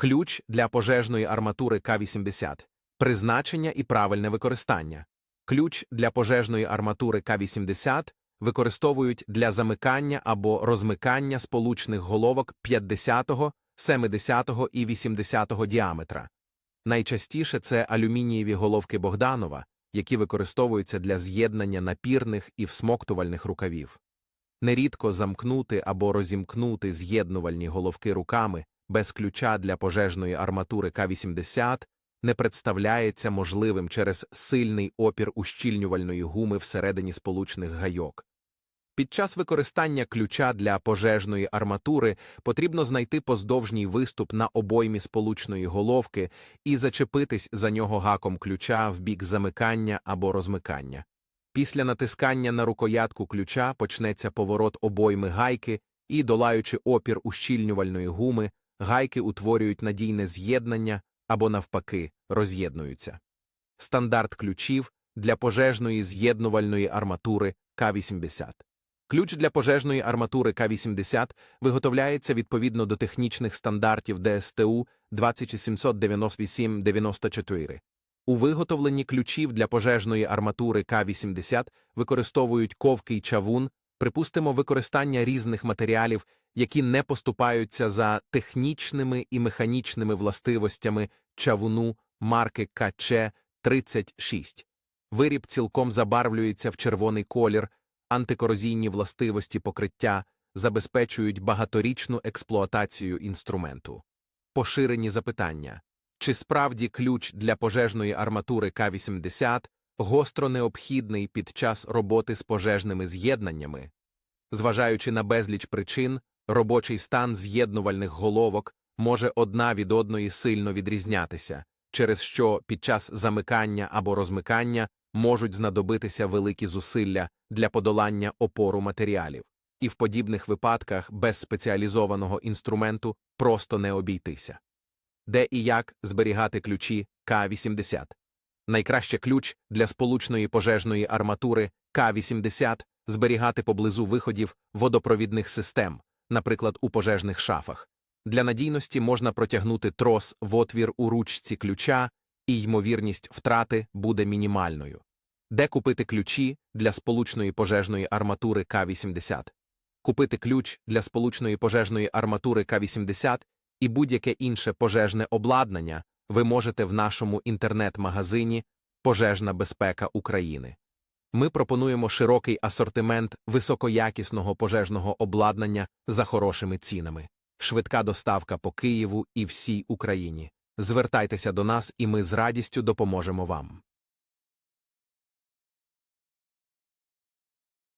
ключ для пожежної арматури К-80, призначення і правильне використання. Ключ для пожежної арматури К-80 використовують для замикання або розмикання сполучних головок 50, 70 і 80 діаметра. Найчастіше це алюмінієві головки Богданова, які використовуються для з'єднання напірних і всмоктувальних рукавів. Нерідко замкнути або розімкнути з'єднувальні головки руками без ключа для пожежної арматури К-80 не представляється можливим через сильний опір ущільнювальної гуми всередині сполучних гайок. Під час використання ключа для пожежної арматури потрібно знайти поздовжній виступ на обоймі сполучної головки і зачепитись за нього гаком ключа в бік замикання або розмикання. Після натискання на рукоятку ключа почнеться поворот обойми гайки і, долаючи опір ущільнювальної гуми, гайки утворюють надійне з'єднання або, навпаки, роз'єднуються. Стандарт ключів для пожежної з'єднувальної арматури К-80. Ключ для пожежної арматури К-80 виготовляється відповідно до технічних стандартів ДСТУ 20798-94. У виготовленні ключів для пожежної арматури К-80 використовують ковкий чавун, припустимо використання різних матеріалів, які не поступаються за технічними і механічними властивостями чавуну марки КЧ-36. Виріб цілком забарвлюється в червоний колір, антикорозійні властивості покриття забезпечують багаторічну експлуатацію інструменту. Поширені запитання. Чи справді ключ для пожежної арматури К-80 гостро необхідний під час роботи з пожежними з'єднаннями? Зважаючи на безліч причин, робочий стан з'єднувальних головок може одна від одної сильно відрізнятися, через що під час замикання або розмикання можуть знадобитися великі зусилля для подолання опору матеріалів, і в подібних випадках без спеціалізованого інструменту просто не обійтися. Де і як зберігати ключі К-80? Найкраще ключ для сполучної пожежної арматури К-80 зберігати поблизу виходів водопровідних систем, наприклад, у пожежних шафах. Для надійності можна протягнути трос в отвір у ручці ключа, і ймовірність втрати буде мінімальною. Де купити ключі для сполучної пожежної арматури К-80? Купити ключ для сполучної пожежної арматури К-80 і будь-яке інше пожежне обладнання ви можете в нашому інтернет-магазині Пожежна безпека України. Ми пропонуємо широкий асортимент високоякісного пожежного обладнання за хорошими цінами, швидка доставка по Києву і всій Україні. Звертайтеся до нас, і ми з радістю допоможемо вам.